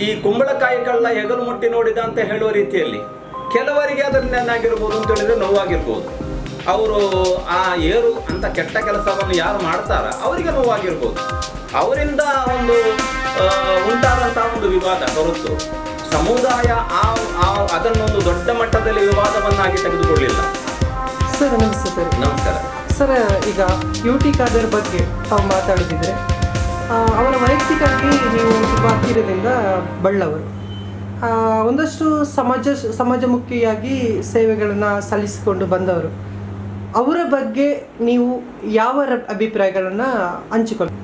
ಈ ಕುಂಬಳಕಾಯಿಗಳನ್ನ ಹೆಗಲು ಮುಟ್ಟಿ ನೋಡಿದ ಅಂತ ಹೇಳುವ ರೀತಿಯಲ್ಲಿ ಕೆಲವರಿಗೆ ಅದನ್ನೇನಾಗಿರ್ಬೋದು ಅಂತ ಹೇಳಿದ್ರೆ ನೋವಾಗಿರ್ಬೋದು. ಅವರು ಆ ಏರು ಅಂತ ಕೆಟ್ಟ ಕೆಲಸವನ್ನು ಯಾರು ಮಾಡ್ತಾರ ಅವರಿಗೆ ನೋವಾಗಿರ್ಬೋದು. ಅವರಿಂದ ಒಂದು ಉಂಟಾದಂತಹ ಒಂದು ವಿವಾದ ಹೊರತು ಸಮುದಾಯ ಆ ಅದನ್ನೊಂದು ದೊಡ್ಡ ಮಟ್ಟದಲ್ಲಿ ವಿವಾದವನ್ನಾಗಿ ತೆಗೆದುಕೊಳ್ಳಿಲ್ಲ. ಸರ್ ನಮಸ್ತೆ ಸರ್. ನಮಸ್ಕಾರ. ಸರ್ ಈಗ ಯುಟಿ ಖಾದರ್ ಬಗ್ಗೆ ತಾವು ಮಾತಾಡಿದ್ರೆ ಅವರ ವೈಯಕ್ತಿಕವಾಗಿ ನೀವು ತುಂಬ ಹತ್ತಿರದಿಂದ ಬಳ್ಳವರು. ಒಂದಷ್ಟು ಸಮಾಜ, ಸಮಾಜಮುಖಿಯಾಗಿ ಸೇವೆಗಳನ್ನು ಸಲ್ಲಿಸಿಕೊಂಡು ಬಂದವರು. ಅವರ ಬಗ್ಗೆ ನೀವು ಯಾವ ಅಭಿಪ್ರಾಯಗಳನ್ನು ಹಂಚಿಕೊಳ್ಳಿ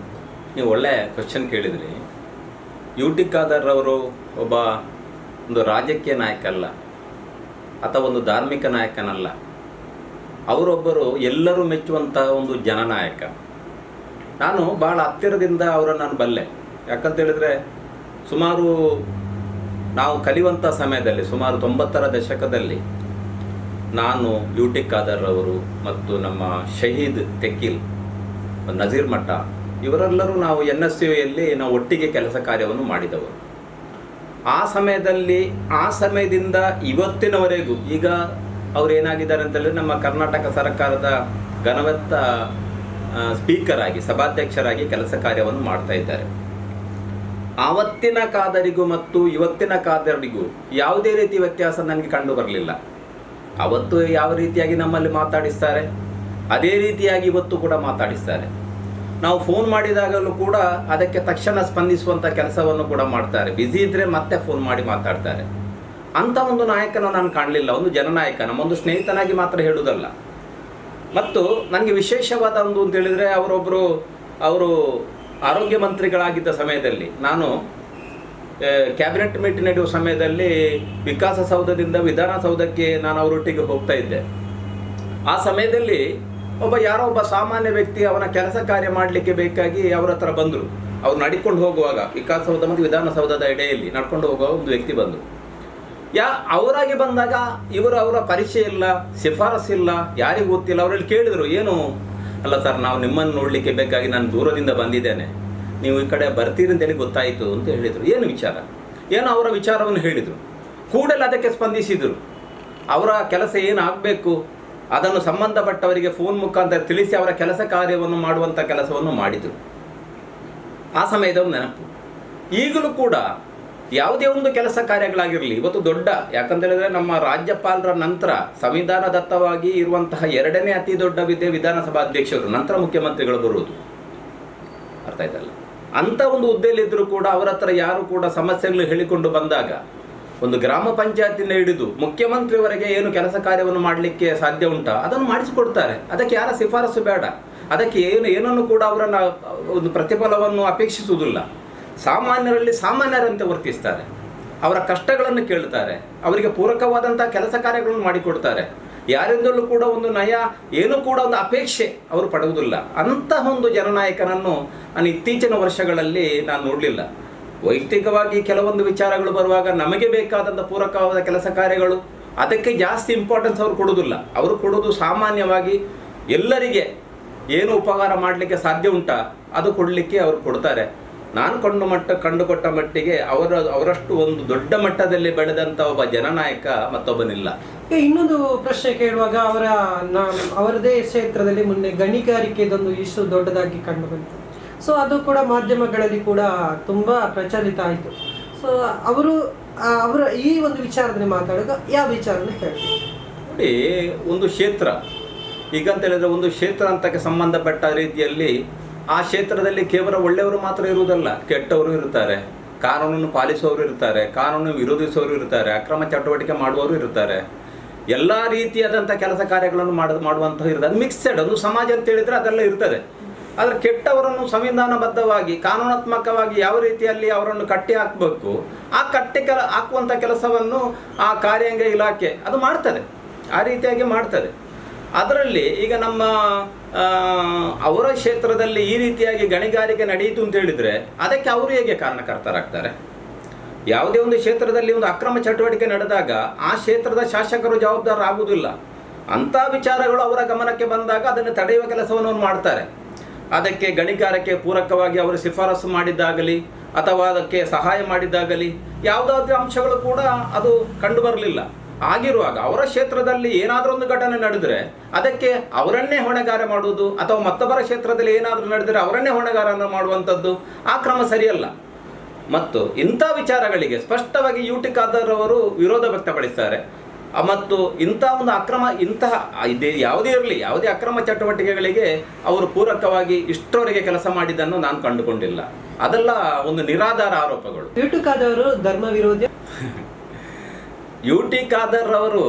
ನೀವು ಒಳ್ಳೆ ಕ್ವಶನ್ ಕೇಳಿದ್ರಿ. ಯು ಟಿ ಅವರು ಒಬ್ಬ ಒಂದು ರಾಜಕೀಯ ನಾಯಕ ಅಲ್ಲ ಅಥವಾ ಒಂದು ಧಾರ್ಮಿಕ ನಾಯಕನಲ್ಲ, ಅವರೊಬ್ಬರು ಎಲ್ಲರೂ ಮೆಚ್ಚುವಂತಹ ಒಂದು ಜನನಾಯಕ. ನಾನು ಬಹಳ ಹತ್ತಿರದಿಂದ ಅವರನ್ನು ನಾನು ಬಲ್ಲೆ. ಯಾಕಂತ ಹೇಳಿದ್ರೆ, ಸುಮಾರು ನಾವು ಕಲಿಯುವಂಥ ಸಮಯದಲ್ಲಿ, ಸುಮಾರು ತೊಂಬತ್ತರ ದಶಕದಲ್ಲಿ ನಾನು ಯು ಟಿ ಖಾದರ್ ಅವರು ಮತ್ತು ನಮ್ಮ ಶಹೀದ್ ತೆಕೀಲ್, ನಜೀರ್ ಮಠ, ಇವರೆಲ್ಲರೂ ನಾವು ಎನ್ ಎಸ್ ಯುಯಲ್ಲಿ ನಾವು ಒಟ್ಟಿಗೆ ಕೆಲಸ ಕಾರ್ಯವನ್ನು ಮಾಡಿದವರು. ಆ ಸಮಯದಲ್ಲಿ, ಆ ಸಮಯದಿಂದ ಇವತ್ತಿನವರೆಗೂ ಈಗ ಅವ್ರು ಏನಾಗಿದ್ದಾರೆ ಅಂತಂದರೆ ನಮ್ಮ ಕರ್ನಾಟಕ ಸರ್ಕಾರದ ಘನವತ್ತ ಸ್ಪೀಕರ್ ಆಗಿ, ಸಭಾಧ್ಯಕ್ಷರಾಗಿ ಕೆಲಸ ಕಾರ್ಯವನ್ನು ಮಾಡ್ತಾ ಇದ್ದಾರೆ. ಆವತ್ತಿನ ಕಾದರಿಗೂ ಮತ್ತು ಇವತ್ತಿನ ಕಾದರಿಗೂ ಯಾವುದೇ ರೀತಿ ವ್ಯತ್ಯಾಸ ನನಗೆ ಕಂಡು ಬರಲಿಲ್ಲ. ಅವತ್ತು ಯಾವ ರೀತಿಯಾಗಿ ನಮ್ಮಲ್ಲಿ ಮಾತಾಡಿಸ್ತಾರೆ? ಅದೇ ರೀತಿಯಾಗಿ ಇವತ್ತು ಕೂಡ ಮಾತಾಡಿಸ್ತಾರೆ. ನಾವು ಫೋನ್ ಮಾಡಿದಾಗಲೂ ಕೂಡ ಅದಕ್ಕೆ ತಕ್ಷಣ ಸ್ಪಂದಿಸುವಂಥ ಕೆಲಸವನ್ನು ಕೂಡ ಮಾಡ್ತಾರೆ. ಬ್ಯುಸಿ ಇದ್ದರೆ ಮತ್ತೆ ಫೋನ್ ಮಾಡಿ ಮಾತಾಡ್ತಾರೆ. ಅಂಥ ಒಂದು ನಾಯಕನ ನಾನು ಕಾಣಲಿಲ್ಲ. ಒಂದು ಜನನಾಯಕ, ನಮ್ಮೊಂದು ಸ್ನೇಹಿತನಾಗಿ ಮಾತ್ರ ಹೇಳುವುದಲ್ಲ. ಮತ್ತು ನನಗೆ ವಿಶೇಷವಾದ ಒಂದು ಅಂತ ಹೇಳಿದರೆ ಅವರೊಬ್ಬರು ಅವರು ಆರೋಗ್ಯ ಮಂತ್ರಿಗಳಾಗಿದ್ದ ಸಮಯದಲ್ಲಿ, ನಾನು ಕ್ಯಾಬಿನೆಟ್ ಮೀಟಿಂಗ್ ನಡೆಯುವ ಸಮಯದಲ್ಲಿ ವಿಕಾಸಸೌಧದಿಂದ ವಿಧಾನಸೌಧಕ್ಕೆ ನಾನು ಅವರೊಟ್ಟಿಗೆ ಹೋಗ್ತಾ ಇದ್ದೆ. ಆ ಸಮಯದಲ್ಲಿ ಒಬ್ಬ ಯಾರೋ ಒಬ್ಬ ಸಾಮಾನ್ಯ ವ್ಯಕ್ತಿ ಅವನ ಕೆಲಸ ಕಾರ್ಯ ಮಾಡಲಿಕ್ಕೆ ಬೇಕಾಗಿ ಅವರ ಹತ್ರ ಬಂದರು. ಅವ್ರು ನಡ್ಕೊಂಡು ಹೋಗುವಾಗ ವಿಕಾಸಸೌಧ ಮತ್ತು ವಿಧಾನಸೌಧದ ಎಡೆಯಲ್ಲಿ ನಡ್ಕೊಂಡು ಹೋಗುವಾಗ ಒಂದು ವ್ಯಕ್ತಿ ಬಂದರು. ಯಾ, ಅವರಾಗಿ ಬಂದಾಗ ಇವರು ಅವರ ಪರಿಚಯ ಇಲ್ಲ, ಶಿಫಾರಸ್ ಇಲ್ಲ, ಯಾರಿಗೂ ಗೊತ್ತಿಲ್ಲ, ಅವರಲ್ಲಿ ಕೇಳಿದರು, ಏನು? ಅಲ್ಲ ಸರ್, ನಾವು ನಿಮ್ಮನ್ನು ನೋಡಲಿಕ್ಕೆ ಬೇಕಾಗಿ ನಾನು ದೂರದಿಂದ ಬಂದಿದ್ದೇನೆ. ನೀವು ಈ ಕಡೆ ಬರ್ತೀರಿ ಅಂತೇಳಿ ಗೊತ್ತಾಯಿತು ಅಂತ ಹೇಳಿದರು. ಏನು ವಿಚಾರ? ಏನು ಅವರ ವಿಚಾರವನ್ನು ಹೇಳಿದರು? ಕೂಡಲೇ ಅದಕ್ಕೆ ಸ್ಪಂದಿಸಿದರು. ಅವರ ಕೆಲಸ ಏನಾಗಬೇಕು? ಅದನ್ನು ಸಂಬಂಧಪಟ್ಟವರಿಗೆ ಫೋನ್ ಮುಖಾಂತರ ತಿಳಿಸಿ ಅವರ ಕೆಲಸ ಕಾರ್ಯವನ್ನು ಮಾಡುವಂಥ ಕೆಲಸವನ್ನು ಮಾಡಿದರು. ಆ ಸಮಯದ ನೆನಪು. ಈಗಲೂ ಕೂಡ ಯಾವುದೇ ಒಂದು ಕೆಲಸ ಕಾರ್ಯಗಳಾಗಿರಲಿ, ಇವತ್ತು ದೊಡ್ಡ ಯಾಕಂತ ಹೇಳಿದ್ರೆ ನಮ್ಮ ರಾಜ್ಯಪಾಲರ ನಂತರ ಸಂವಿಧಾನದತ್ತವಾಗಿ ಇರುವಂತಹ ಎರಡನೇ ಅತಿ ದೊಡ್ಡ ವಿದ್ಯೆ ವಿಧಾನಸಭಾ ಅಧ್ಯಕ್ಷರು, ನಂತರ ಮುಖ್ಯಮಂತ್ರಿಗಳು ಬರುವುದು. ಅರ್ಥ ಆಯ್ತಲ್ಲ ಅಂಥ ಒಂದು ಹುದ್ದೆಯಲ್ಲಿದ್ದರೂ ಕೂಡ ಅವರ ಹತ್ರ ಯಾರು ಕೂಡ ಸಮಸ್ಯೆಗಳು ಹೇಳಿಕೊಂಡು ಬಂದಾಗ, ಒಂದು ಗ್ರಾಮ ಪಂಚಾಯತಿನ ಹಿಡಿದು ಮುಖ್ಯಮಂತ್ರಿವರೆಗೆ ಏನು ಕೆಲಸ ಕಾರ್ಯವನ್ನು ಮಾಡಲಿಕ್ಕೆ ಸಾಧ್ಯ ಉಂಟಾ, ಅದನ್ನು ಮಾಡಿಸಿಕೊಡ್ತಾರೆ. ಅದಕ್ಕೆ ಯಾರ ಶಿಫಾರಸು ಬೇಡ. ಅದಕ್ಕೆ ಏನು, ಏನನ್ನು ಕೂಡ ಅವರನ್ನು ಒಂದು ಪ್ರತಿಫಲವನ್ನು ಅಪೇಕ್ಷಿಸುವುದಿಲ್ಲ. ಸಾಮಾನ್ಯರಲ್ಲಿ ಸಾಮಾನ್ಯರಂತೆ ವರ್ತಿಸ್ತಾರೆ. ಅವರ ಕಷ್ಟಗಳನ್ನು ಕೇಳ್ತಾರೆ ಅವರಿಗೆ ಪೂರಕವಾದಂಥ ಕೆಲಸ ಕಾರ್ಯಗಳನ್ನು ಮಾಡಿಕೊಡ್ತಾರೆ. ಯಾರಿಂದಲೂ ಕೂಡ ಒಂದು ನಯ, ಏನು ಕೂಡ ಒಂದು ಅಪೇಕ್ಷೆ ಅವರು ಪಡುವುದಿಲ್ಲ. ಅಂತಹ ಒಂದು ಜನನಾಯಕನನ್ನು ನಾನು ಇತ್ತೀಚಿನ ವರ್ಷಗಳಲ್ಲಿ ನಾನು ನೋಡಲಿಲ್ಲ. ವೈಯಕ್ತಿಕವಾಗಿ ಕೆಲವೊಂದು ವಿಚಾರಗಳು ಬರುವಾಗ ನಮಗೆ ಬೇಕಾದಂಥ ಪೂರಕವಾದ ಕೆಲಸ ಕಾರ್ಯಗಳು, ಅದಕ್ಕೆ ಜಾಸ್ತಿ ಇಂಪಾರ್ಟೆನ್ಸ್ ಅವರು ಕೊಡೋದಿಲ್ಲ ಅವರು ಕೊಡೋದು ಸಾಮಾನ್ಯವಾಗಿ ಎಲ್ಲರಿಗೆ ಏನು ಉಪಕಾರ ಮಾಡಲಿಕ್ಕೆ ಸಾಧ್ಯ ಉಂಟಾ, ಅದು ಕೊಡಲಿಕ್ಕೆ ಅವರು ಕೊಡ್ತಾರೆ. ನಾನು ಕಂಡು ಮಟ್ಟ ಕಂಡುಕೊಟ್ಟ ಮಟ್ಟಿಗೆ ಅವರ ಅವರಷ್ಟು ಒಂದು ದೊಡ್ಡ ಮಟ್ಟದಲ್ಲಿ ಬೆಳೆದಂಥ ಒಬ್ಬ ಜನನಾಯಕ ಮತ್ತೊಬ್ಬನಿಲ್ಲ. ಇನ್ನೊಂದು ಪ್ರಶ್ನೆ ಕೇಳುವಾಗ ಅವರ ಅವರದೇ ಕ್ಷೇತ್ರದಲ್ಲಿ ಮೊನ್ನೆ ಗಣಿಗಾರಿಕೆದೊಂದು ಇಶ್ಯೂ ದೊಡ್ಡದಾಗಿ ಕಂಡು ಬಂತು ಸೊ ಅದು ಕೂಡ ಮಾಧ್ಯಮಗಳಲ್ಲಿ ಕೂಡ ತುಂಬ ಪ್ರಚಲಿತ ಆಯಿತು. ಸೊ ಅವರು ಅವರ ಈ ಒಂದು ವಿಚಾರದಲ್ಲಿ ಮಾತಾಡುವಾಗ ಯಾವ ವಿಚಾರನ ನೋಡಿ ಒಂದು ಕ್ಷೇತ್ರ. ಈಗಂತ ಹೇಳಿದ್ರೆ ಒಂದು ಕ್ಷೇತ್ರ ಅಂತಕ್ಕೆ ಸಂಬಂಧಪಟ್ಟ ರೀತಿಯಲ್ಲಿ ಆ ಕ್ಷೇತ್ರದಲ್ಲಿ ಕೇವಲ ಒಳ್ಳೆಯವರು ಮಾತ್ರ ಇರುವುದಲ್ಲ, ಕೆಟ್ಟವರು ಇರ್ತಾರೆ ಕಾನೂನನ್ನು ಪಾಲಿಸುವವರು ಇರ್ತಾರೆ ಕಾನೂನು ವಿರೋಧಿಸುವವರು ಇರ್ತಾರೆ ಅಕ್ರಮ ಚಟುವಟಿಕೆ ಮಾಡುವವರು ಇರ್ತಾರೆ ಎಲ್ಲ ರೀತಿಯಾದಂಥ ಕೆಲಸ ಕಾರ್ಯಗಳನ್ನು ಮಾಡ, ಮಾಡುವಂತಹ ಇರ್ತದೆ ಅದು ಮಿಕ್ಸೆಡ್ ಒಂದು ಸಮಾಜ ಅಂತ ಹೇಳಿದ್ರೆ ಅದೆಲ್ಲ ಇರ್ತದೆ. ಆದರೆ ಕೆಟ್ಟವರನ್ನು ಸಂವಿಧಾನಬದ್ಧವಾಗಿ, ಕಾನೂನಾತ್ಮಕವಾಗಿ ಯಾವ ರೀತಿಯಲ್ಲಿ ಅವರನ್ನು ಕಟ್ಟಿ ಹಾಕಬೇಕು, ಆ ಕಟ್ಟಿ ಕೆಲ, ಹಾಕುವಂಥ ಕೆಲಸವನ್ನು ಆ ಕಾರ್ಯಾಂಗ ಇಲಾಖೆ ಅದು ಮಾಡ್ತದೆ. ಆ ರೀತಿಯಾಗಿ ಮಾಡ್ತದೆ. ಅದರಲ್ಲಿ ಈಗ ನಮ್ಮ ಅವರ ಕ್ಷೇತ್ರದಲ್ಲಿ ಈ ರೀತಿಯಾಗಿ ಗಣಿಗಾರಿಕೆ ನಡೆಯಿತು ಅಂತ ಹೇಳಿದರೆ ಅದಕ್ಕೆ ಅವರು ಹೇಗೆ ಕಾರಣಕರ್ತರಾಗ್ತಾರೆ? ಯಾವುದೇ ಒಂದು ಕ್ಷೇತ್ರದಲ್ಲಿ ಒಂದು ಅಕ್ರಮ ಚಟುವಟಿಕೆ ನಡೆದಾಗ ಆ ಕ್ಷೇತ್ರದ ಶಾಸಕರು ಜವಾಬ್ದಾರರಾಗುವುದಿಲ್ಲ ಅಂಥ ವಿಚಾರಗಳು ಅವರ ಗಮನಕ್ಕೆ ಬಂದಾಗ ಅದನ್ನು ತಡೆಯುವ ಕೆಲಸವನ್ನು ಮಾಡ್ತಾರೆ. ಅದಕ್ಕೆ ಗಣಿಗಾರಿಕೆ ಪೂರಕವಾಗಿ ಅವರು ಶಿಫಾರಸು ಮಾಡಿದ್ದಾಗಲಿ, ಅಥವಾ ಅದಕ್ಕೆ ಸಹಾಯ ಮಾಡಿದ್ದಾಗಲಿ, ಯಾವುದಾದ್ರೂ ಅಂಶಗಳು ಕೂಡ ಅದು ಕಂಡು ಬರಲಿಲ್ಲ ಆಗಿರುವಾಗ ಅವರ ಕ್ಷೇತ್ರದಲ್ಲಿ ಏನಾದರೂ ಒಂದು ಘಟನೆ ನಡೆದರೆ ಅದಕ್ಕೆ ಅವರನ್ನೇ ಹೊಣೆಗಾರ ಮಾಡುವುದು ಅಥವಾ ಮತ್ತೊಬ್ಬರ ಕ್ಷೇತ್ರದಲ್ಲಿ ಏನಾದರೂ ನಡೆದರೆ ಅವರನ್ನೇ ಹೊಣೆಗಾರನ ಮಾಡುವಂಥದ್ದು ಆ ಕ್ರಮ ಸರಿಯಲ್ಲ. ಮತ್ತು ಇಂಥ ವಿಚಾರಗಳಿಗೆ ಸ್ಪಷ್ಟವಾಗಿ ಯು ಟಿ ಖಾದರ್ ಅವರು ವಿರೋಧ ವ್ಯಕ್ತಪಡಿಸ್ತಾರೆ. ಮತ್ತು ಇಂಥ ಒಂದು ಅಕ್ರಮ ಇಂತಹ ಇದೇ ಯಾವುದೇ ಇರಲಿ, ಯಾವುದೇ ಅಕ್ರಮ ಚಟುವಟಿಕೆಗಳಿಗೆ ಅವರು ಪೂರಕವಾಗಿ ಇಷ್ಟರವರೆಗೆ ಕೆಲಸ ಮಾಡಿದ್ದನ್ನು ನಾನು ಕಂಡುಕೊಂಡಿಲ್ಲ. ಅದೆಲ್ಲ ಒಂದು ನಿರಾಧಾರ ಆರೋಪಗಳು. ಯೂಟುಕಾದವರು ಧರ್ಮ ವಿರೋಧಿ. ಯು ಟಿ ಖಾದರ್ ಅವರು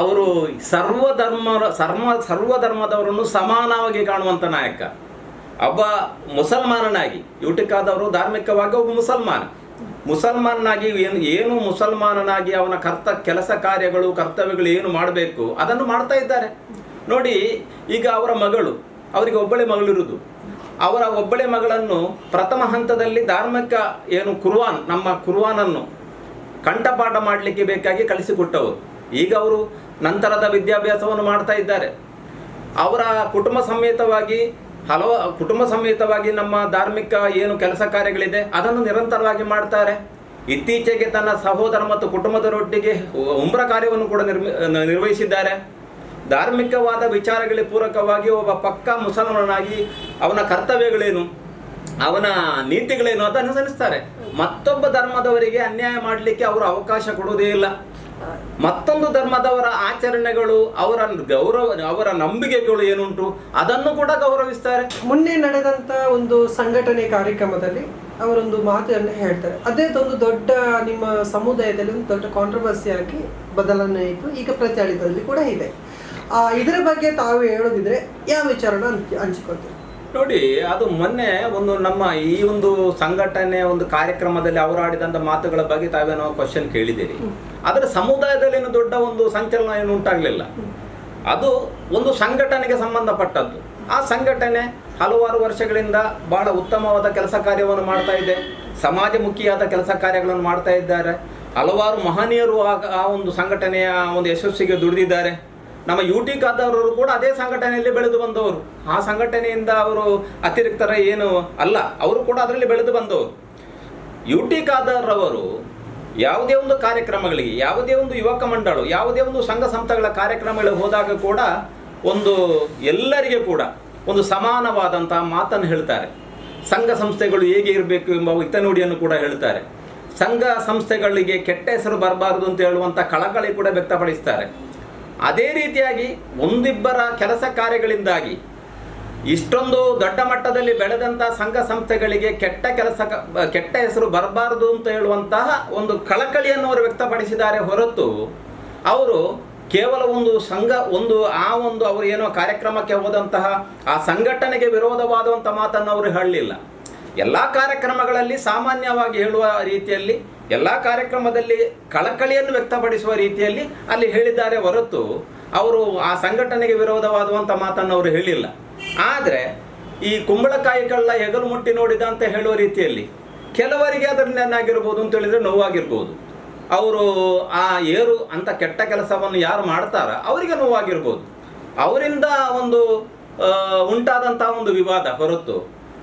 ಅವರು ಸರ್ವಧರ್ಮ ಸರ್ವ ಸರ್ವಧರ್ಮದವರನ್ನು ಸಮಾನವಾಗಿ ಕಾಣುವಂಥ ನಾಯಕ. ಒಬ್ಬ ಮುಸಲ್ಮಾನನಾಗಿ ಯು ಟಿ ಖಾದರ್ ಧಾರ್ಮಿಕವಾಗಿ ಒಬ್ಬ ಮುಸಲ್ಮಾನ. ಮುಸಲ್ಮಾನನಾಗಿ ಏನು ಏನು ಮುಸಲ್ಮಾನನಾಗಿ ಅವನ ಕರ್ತ, ಕೆಲಸ ಕಾರ್ಯಗಳು, ಕರ್ತವ್ಯಗಳು ಏನು ಮಾಡಬೇಕು, ಅದನ್ನು ಮಾಡ್ತಾ ಇದ್ದಾರೆ. ನೋಡಿ, ಈಗ ಅವರ ಮಗಳು, ಅವರಿಗೆ ಒಬ್ಬಳೆ ಮಗಳಿರುವುದು. ಅವರ ಒಬ್ಬಳೆ ಮಗಳನ್ನು ಪ್ರಥಮ ಹಂತದಲ್ಲಿ ಧಾರ್ಮಿಕ ಏನು ಕುರ್ವಾನ್, ನಮ್ಮ ಕುರ್ವಾನನ್ನು ಕಂಠಪಾಠ ಮಾಡಲಿಕ್ಕೆ ಬೇಕಾಗಿ ಕಳಿಸಿಕೊಟ್ಟವರು ಈಗ ಅವರು ನಂತರದ ವಿದ್ಯಾಭ್ಯಾಸವನ್ನು ಮಾಡ್ತಾ ಇದ್ದಾರೆ. ಅವರ ಕುಟುಂಬ ಸಮೇತವಾಗಿ ಹಲವು ಕುಟುಂಬ ಸಮೇತವಾಗಿ ನಮ್ಮ ಧಾರ್ಮಿಕ ಏನು ಕೆಲಸ ಕಾರ್ಯಗಳಿದೆ, ಅದನ್ನು ನಿರಂತರವಾಗಿ ಮಾಡ್ತಾರೆ. ಇತ್ತೀಚೆಗೆ ತನ್ನ ಸಹೋದರ ಮತ್ತು ಕುಟುಂಬದರೊಟ್ಟಿಗೆ ಉಮ್ರ ಕಾರ್ಯವನ್ನು ಕೂಡ ನಿರ್ಮಿ, ನಿರ್ವಹಿಸಿದ್ದಾರೆ. ಧಾರ್ಮಿಕವಾದ ವಿಚಾರಗಳಿಗೆ ಪೂರಕವಾಗಿ ಒಬ್ಬ ಪಕ್ಕಾ ಮುಸಲ್ಮಾನನಾಗಿ ಅವನ ಕರ್ತವ್ಯಗಳೇನು, ಅವನ ನೀತಿಗಳೇನು ಅದನ್ನು ಅನುಸರಿಸ್ತಾರೆ ಮತ್ತೊಬ್ಬ ಧರ್ಮದವರಿಗೆ ಅನ್ಯಾಯ ಮಾಡಲಿಕ್ಕೆ ಅವರು ಅವಕಾಶ ಕೊಡುವುದೇ ಇಲ್ಲ. ಮತ್ತೊಂದು ಧರ್ಮದವರ ಆಚರಣೆಗಳು ಅವರ ಗೌರವ, ಅವರ ನಂಬಿಕೆಗಳು ಏನುಂಟು? ಅದನ್ನು ಕೂಡ ಗೌರವಿಸ್ತಾರೆ. ಮೊನ್ನೆ ನಡೆದಂತ ಒಂದು ಸಂಘಟನೆ ಕಾರ್ಯಕ್ರಮದಲ್ಲಿ ಅವರೊಂದು ಮಾತನ್ನು ಹೇಳ್ತಾರೆ. ಅದೇ ಒಂದು ದೊಡ್ಡ ನಿಮ್ಮ ಸಮುದಾಯದಲ್ಲಿ ಒಂದು ದೊಡ್ಡ ಕಾಂಟ್ರವರ್ಸಿ ಆಗಿ ಬದಲಾವಣೆ ಆಯಿತು. ಈಗ ಪ್ರಚಲಿತದಲ್ಲಿ ಕೂಡ ಇದೆ. ಇದರ ಬಗ್ಗೆ ತಾವು ಹೇಳೋದಿದ್ರೆ ಯಾವ ವಿಚಾರನ ಹಂಚಿ ಹಂಚಿಕೊಳ್ತೀರಿ ನೋಡಿ, ಅದು ಮೊನ್ನೆ ಒಂದು ನಮ್ಮ ಈ ಒಂದು ಸಂಘಟನೆ ಒಂದು ಕಾರ್ಯಕ್ರಮದಲ್ಲಿ ಅವರು ಆಡಿದಂಥ ಮಾತುಗಳ ಬಗ್ಗೆ ತಾವೇನೋ ಕ್ವಶನ್ ಕೇಳಿದ್ದೀರಿ. ಆದರೆ ಸಮುದಾಯದಲ್ಲಿ ಏನು ದೊಡ್ಡ ಒಂದು ಸಂಚಲನ ಏನು ಉಂಟಾಗಲಿಲ್ಲ. ಅದು ಒಂದು ಸಂಘಟನೆಗೆ ಸಂಬಂಧಪಟ್ಟದ್ದು. ಆ ಸಂಘಟನೆ ಹಲವಾರು ವರ್ಷಗಳಿಂದ ಬಹಳ ಉತ್ತಮವಾದ ಕೆಲಸ ಕಾರ್ಯವನ್ನು ಮಾಡ್ತಾ ಇದೆ. ಸಮಾಜಮುಖಿಯಾದ ಕೆಲಸ ಕಾರ್ಯಗಳನ್ನು ಮಾಡ್ತಾ ಇದ್ದಾರೆ. ಹಲವಾರು ಮಹನೀಯರು ಆ ಒಂದು ಸಂಘಟನೆಯ ಒಂದು ಯಶಸ್ಸಿಗೆ ದುಡಿದಿದ್ದಾರೆ. ನಮ್ಮ ಯು ಟಿ ಖಾದರವರು ಕೂಡ ಅದೇ ಸಂಘಟನೆಯಲ್ಲಿ ಬೆಳೆದು ಬಂದವರು. ಆ ಸಂಘಟನೆಯಿಂದ ಅವರು ಅತಿರಿಕ್ತರ ಏನು ಅಲ್ಲ, ಅವರು ಕೂಡ ಅದರಲ್ಲಿ ಬೆಳೆದು ಬಂದವರು. ಯು ಟಿ ಯಾವುದೇ ಒಂದು ಕಾರ್ಯಕ್ರಮಗಳಿಗೆ, ಯಾವುದೇ ಒಂದು ಯುವಕ ಮಂಡಳು ಯಾವುದೇ ಒಂದು ಸಂಘ ಸಂಸ್ಥೆಗಳ ಕಾರ್ಯಕ್ರಮಗಳಿಗೆ ಹೋದಾಗ ಕೂಡ ಒಂದು ಎಲ್ಲರಿಗೆ ಕೂಡ ಒಂದು ಸಮಾನವಾದಂತಹ ಮಾತನ್ನು ಹೇಳ್ತಾರೆ. ಸಂಘ ಸಂಸ್ಥೆಗಳು ಹೇಗೆ ಇರಬೇಕು ಎಂಬ ಹಿತನುಡಿಯನ್ನು ಕೂಡ ಹೇಳ್ತಾರೆ. ಸಂಘ ಸಂಸ್ಥೆಗಳಿಗೆ ಕೆಟ್ಟ ಹೆಸರು ಬರಬಾರದು ಅಂತ ಹೇಳುವಂಥ ಕಳಕಳಿ ಕೂಡ ವ್ಯಕ್ತಪಡಿಸ್ತಾರೆ. ಅದೇ ರೀತಿಯಾಗಿ ಒಂದಿಬ್ಬರ ಕೆಲಸ ಕಾರ್ಯಗಳಿಂದಾಗಿ ಇಷ್ಟೊಂದು ದೊಡ್ಡ ಮಟ್ಟದಲ್ಲಿ ಬೆಳೆದಂಥ ಸಂಘ ಸಂಸ್ಥೆಗಳಿಗೆ ಕೆಟ್ಟ ಕೆಲಸ ಕೆಟ್ಟ ಹೆಸರು ಬರಬಾರದು ಅಂತ ಹೇಳುವಂತಹ ಒಂದು ಕಳಕಳಿಯನ್ನು ಅವರು ವ್ಯಕ್ತಪಡಿಸಿದ್ದಾರೆ ಹೊರತು ಅವರು ಕೇವಲ ಒಂದು ಸಂಘ, ಒಂದು ಆ ಒಂದು ಅವರು ಏನೋ ಕಾರ್ಯಕ್ರಮಕ್ಕೆ ಹೋದಂತಹ ಆ ಸಂಘಟನೆಗೆ ವಿರೋಧವಾದಂಥ ಮಾತನ್ನು ಅವರು ಹೇಳಲಿಲ್ಲ. ಎಲ್ಲ ಕಾರ್ಯಕ್ರಮಗಳಲ್ಲಿ ಸಾಮಾನ್ಯವಾಗಿ ಹೇಳುವ ರೀತಿಯಲ್ಲಿ ಎಲ್ಲ ಕಾರ್ಯಕ್ರಮದಲ್ಲಿ ಕಳಕಳಿಯನ್ನು ವ್ಯಕ್ತಪಡಿಸುವ ರೀತಿಯಲ್ಲಿ ಅಲ್ಲಿ ಹೇಳಿದ್ದಾರೆ ಹೊರತು ಅವರು ಆ ಸಂಘಟನೆಗೆ ವಿರೋಧವಾದಂಥ ಮಾತನ್ನು ಅವರು ಹೇಳಿಲ್ಲ. ಆದರೆ ಈ ಕುಂಬಳಕಾಯಿ ಕಳ್ಳ ಹೆಗಲು ಮುಟ್ಟಿ ನೋಡಿದ ಅಂತ ಹೇಳುವ ರೀತಿಯಲ್ಲಿ ಕೆಲವರಿಗೆ ಅದರಿಂದ ಏನಾಗಿರ್ಬೋದು ಅಂತ ಹೇಳಿದ್ರೆ ನೋವಾಗಿರ್ಬೋದು. ಅವರು ಆ ಏರು ಅಂತ ಕೆಟ್ಟ ಕೆಲಸವನ್ನು ಯಾರು ಮಾಡ್ತಾರ ಅವರಿಗೆ ನೋವಾಗಿರ್ಬೋದು. ಅವರಿಂದ ಒಂದು ಉಂಟಾದಂಥ ಒಂದು ವಿವಾದ ಹೊರತು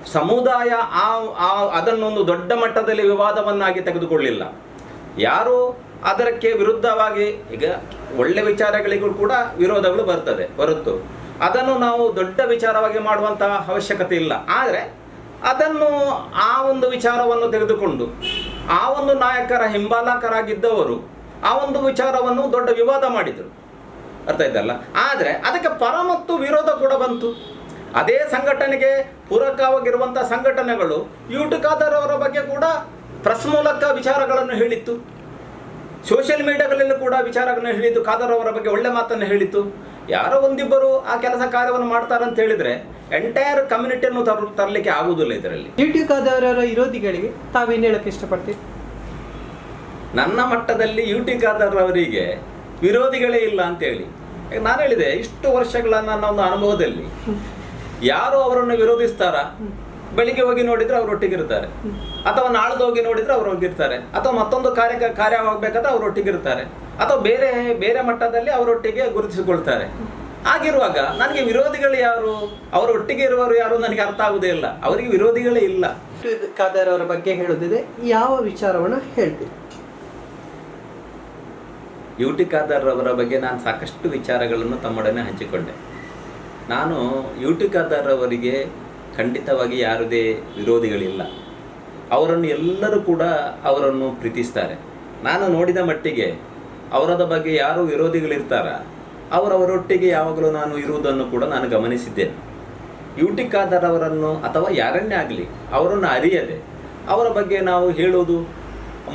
ಸಮುದಾಯ ಆ ಆ, ಅದನ್ನೊಂದು ದೊಡ್ಡ ಮಟ್ಟದಲ್ಲಿ ವಿವಾದವನ್ನಾಗಿ ತೆಗೆದುಕೊಳ್ಳಿಲ್ಲ. ಯಾರು ಅದಕ್ಕೆ ವಿರುದ್ಧವಾಗಿ, ಈಗ ಒಳ್ಳೆ ವಿಚಾರಗಳಿಗೂ ಕೂಡ ವಿರೋಧಗಳು ಬರ್ತದೆ ಹೊರತು ಅದನ್ನು ನಾವು ದೊಡ್ಡ ವಿಚಾರವಾಗಿ ಮಾಡುವಂತಹ ಅವಶ್ಯಕತೆ ಇಲ್ಲ. ಆದರೆ ಅದನ್ನು ಆ ಒಂದು ವಿಚಾರವನ್ನು ತೆಗೆದುಕೊಂಡು, ಆ ಒಂದು ನಾಯಕರ ಹಿಂಬಾಲಕರಾಗಿದ್ದವರು ಆ ಒಂದು ವಿಚಾರವನ್ನು ದೊಡ್ಡ ವಿವಾದ ಮಾಡಿದರು. ಅರ್ಥ ಆಯ್ತಲ್ಲ? ಆದರೆ ಅದಕ್ಕೆ ಪರ ಮತ್ತು ವಿರೋಧ ಕೂಡ ಬಂತು. ಅದೇ ಸಂಘಟನೆಗೆ ಪೂರಕವಾಗಿರುವಂಥ ಸಂಘಟನೆಗಳು ಯೂಟ್ಯೂಬ್ ಖಾದರ್ ಅವರ ಬಗ್ಗೆ ಕೂಡ ಪ್ರೆಸ್ ಮೂಲಕ ವಿಚಾರಗಳನ್ನು ಹೇಳಿತ್ತು. ಸೋಷಿಯಲ್ ಮೀಡಿಯಾಗಳಲ್ಲೂ ಕೂಡ ವಿಚಾರಗಳನ್ನು ಹೇಳಿತ್ತು ಖಾದರ್ ಅವರ ಬಗ್ಗೆ ಒಳ್ಳೆ ಮಾತನ್ನು ಹೇಳಿತ್ತು. ಯಾರೋ ಒಂದಿಬ್ಬರು ಆ ಕೆಲಸ ಕಾರ್ಯವನ್ನು ಮಾಡ್ತಾರಂತ ಹೇಳಿದ್ರೆ ಎಂಟೈರ್ ಕಮ್ಯುನಿಟಿಯನ್ನು ತರ ತರಲಿಕ್ಕೆ ಆಗುವುದಿಲ್ಲ ಇದರಲ್ಲಿ. ಯೂಟ್ಯೂಬ್ ಖಾದರ್ ವಿರೋಧಿಗಳಿಗೆ ತಾವೇನು ಹೇಳಕ್ಕೆ ಇಷ್ಟಪಡ್ತೀವಿ ನನ್ನ ಮಟ್ಟದಲ್ಲಿ ಯೂಟ್ಯೂಬ್ ಟಿ ಖಾದರ್ ಅವರಿಗೆ ವಿರೋಧಿಗಳೇ ಇಲ್ಲ ಅಂತೇಳಿ ಹೇಳಿ. ನಾನು ಹೇಳಿದೆ ಇಷ್ಟು ವರ್ಷಗಳ ನನ್ನ ಒಂದು ಅನುಭವದಲ್ಲಿ ಯಾರು ಅವರನ್ನು ವಿರೋಧಿಸ್ತಾರ? ಬೆಳಿಗ್ಗೆ ಹೋಗಿ ನೋಡಿದ್ರೆ ಅವ್ರು ಒಟ್ಟಿಗಿರ್ತಾರೆ. ಅಥವಾ ನಾಳ್ದು ಹೋಗಿ ನೋಡಿದ್ರೆ ಅವ್ರು ಹೋಗಿರ್ತಾರೆ. ಅಥವಾ ಮತ್ತೊಂದು ಕಾರ್ಯ ಕಾರ್ಯವಾಗಬೇಕಾದ್ರೆ ಅವ್ರು ಒಟ್ಟಿಗಿರ್ತಾರೆ. ಅಥವಾ ಬೇರೆ ಬೇರೆ ಮಟ್ಟದಲ್ಲಿ ಅವರೊಟ್ಟಿಗೆ ಗುರುತಿಸಿಕೊಳ್ತಾರೆ. ಆಗಿರುವಾಗ ನನಗೆ ವಿರೋಧಿಗಳು ಯಾರು? ಅವರು ಒಟ್ಟಿಗೆ ಇರುವವರು ಯಾರು ನನಗೆ ಅರ್ಥ ಆಗುವುದೇ ಇಲ್ಲ. ಅವರಿಗೆ ವಿರೋಧಿಗಳೇ ಇಲ್ಲ. ಖಾದರ್ ಅವರ ಬಗ್ಗೆ ಹೇಳೋದಿದೆ ಯಾವ ವಿಚಾರವನ್ನು ಹೇಳ್ತೀವಿ ಯುಟಿ ಖಾದರ್ ಅವರ ಬಗ್ಗೆ ನಾನು ಸಾಕಷ್ಟು ವಿಚಾರಗಳನ್ನು ತಮ್ಮೊಡನೆ ಹಂಚಿಕೊಂಡೆ. ನಾನು ಯು ಟಿ ಅವರಿಗೆ ಖಂಡಿತವಾಗಿ ಯಾರದೇ ವಿರೋಧಿಗಳಿಲ್ಲ. ಅವರನ್ನು ಎಲ್ಲರೂ ಕೂಡ ಅವರನ್ನು ಪ್ರೀತಿಸ್ತಾರೆ. ನಾನು ನೋಡಿದ ಮಟ್ಟಿಗೆ ಅವರದ ಬಗ್ಗೆ ಯಾರು ವಿರೋಧಿಗಳಿರ್ತಾರ, ಅವರವರೊಟ್ಟಿಗೆ ಯಾವಾಗಲೂ ನಾನು ಇರುವುದನ್ನು ಕೂಡ ನಾನು ಗಮನಿಸಿದ್ದೇನೆ. ಯುಟಿಕಾದರವರನ್ನು ಅಥವಾ ಯಾರನ್ನೇ ಆಗಲಿ ಅವರನ್ನು ಅರಿಯದೆ ಅವರ ಬಗ್ಗೆ ನಾವು ಹೇಳೋದು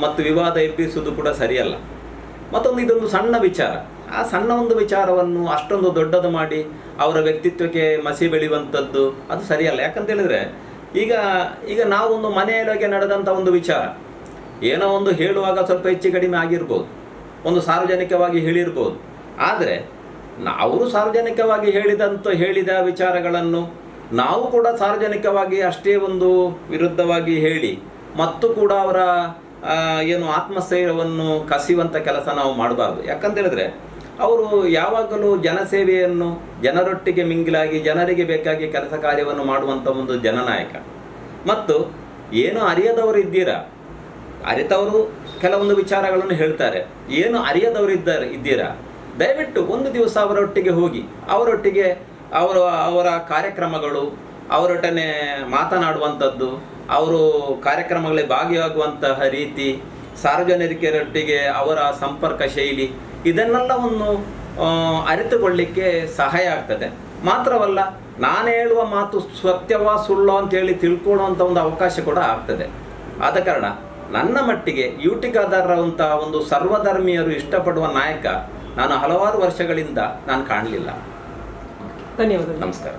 ಮತ್ತು ವಿವಾದ ಎಬ್ಬಿಸುವುದು ಕೂಡ ಸರಿಯಲ್ಲ. ಮತ್ತೊಂದು ಇದೊಂದು ಸಣ್ಣ ವಿಚಾರ. ಆ ಸಣ್ಣ ಒಂದು ವಿಚಾರವನ್ನು ಅಷ್ಟೊಂದು ದೊಡ್ಡದು ಮಾಡಿ ಅವರ ವ್ಯಕ್ತಿತ್ವಕ್ಕೆ ಮಸಿ ಬೆಳೆಯುವಂಥದ್ದು, ಅದು ಸರಿಯಲ್ಲ. ಯಾಕಂತ ಹೇಳಿದ್ರೆ, ಈಗ ಈಗ ನಾವೊಂದು ಮನೆಯೊಳಗೆ ನಡೆದಂಥ ಒಂದು ವಿಚಾರ, ಏನೋ ಒಂದು ಹೇಳುವಾಗ ಸ್ವಲ್ಪ ಹೆಚ್ಚು ಕಡಿಮೆ ಆಗಿರ್ಬೋದು, ಒಂದು ಸಾರ್ವಜನಿಕವಾಗಿ ಹೇಳಿರ್ಬೋದು. ಆದರೆ, ಅವರು ಸಾರ್ವಜನಿಕವಾಗಿ ಹೇಳಿದಂಥ, ಹೇಳಿದ ವಿಚಾರಗಳನ್ನು ನಾವು ಕೂಡ ಸಾರ್ವಜನಿಕವಾಗಿ ಅಷ್ಟೇ ಒಂದು ವಿರುದ್ಧವಾಗಿ ಹೇಳಿ, ಮತ್ತು ಕೂಡ ಅವರ ಏನು ಆತ್ಮಸ್ಥೈರ್ಯವನ್ನು ಕಸಿಯುವಂಥ ಕೆಲಸ ನಾವು ಮಾಡಬಾರ್ದು. ಯಾಕಂತ ಹೇಳಿದ್ರೆ ಅವರು ಯಾವಾಗಲೂ ಜನಸೇವೆಯನ್ನು ಜನರೊಟ್ಟಿಗೆ ಮಿಂಗಿಲಾಗಿ, ಜನರಿಗೆ ಬೇಕಾಗಿ ಕೆಲಸ ಕಾರ್ಯವನ್ನು ಮಾಡುವಂಥ ಒಂದು ಜನನಾಯಕ. ಮತ್ತು ಏನು ಅರಿಯದವರು ಇದ್ದೀರಾ? ಅರಿತವರು ಕೆಲವೊಂದು ವಿಚಾರಗಳನ್ನು ಹೇಳ್ತಾರೆ. ಏನು ಅರಿಯದವರು ಇದ್ದಾರೆ, ಇದ್ದೀರಾ? ದಯವಿಟ್ಟು ಒಂದು ದಿವಸ ಅವರೊಟ್ಟಿಗೆ ಹೋಗಿ, ಅವರೊಟ್ಟಿಗೆ ಅವರ ಅವರ ಕಾರ್ಯಕ್ರಮಗಳು, ಅವರೊಟ್ಟನೆ ಮಾತನಾಡುವಂಥದ್ದು, ಅವರು ಕಾರ್ಯಕ್ರಮಗಳಲ್ಲಿ ಭಾಗಿಯಾಗುವಂತಹ ರೀತಿ, ಸಾರ್ವಜನಿಕರೊಟ್ಟಿಗೆ ಅವರ ಸಂಪರ್ಕ ಶೈಲಿ ಇದನ್ನೆಲ್ಲವನ್ನು ಒಂದು ಅರಿತುಕೊಳ್ಳಿಕ್ಕೆ ಸಹಾಯ ಆಗ್ತದೆ. ಮಾತ್ರವಲ್ಲ ನಾನು ಹೇಳುವ ಮಾತು ಸತ್ಯವಾ ಸುಳ್ಳು ಅಂತೇಳಿ ತಿಳ್ಕೊಳ್ಳುವಂಥ ಒಂದು ಅವಕಾಶ ಕೂಡ ಆಗ್ತದೆ. ಆದ ಕಾರಣ ನನ್ನ ಮಟ್ಟಿಗೆ ಯೂಟಿಕಾದಾರರಂಥ ಒಂದು ಸರ್ವಧರ್ಮೀಯರು ಇಷ್ಟಪಡುವ ನಾಯಕ ನಾನು ಹಲವಾರು ವರ್ಷಗಳಿಂದ ನಾನು ಕಾಣಲಿಲ್ಲ. ಧನ್ಯವಾದ ನಮಸ್ಕಾರ.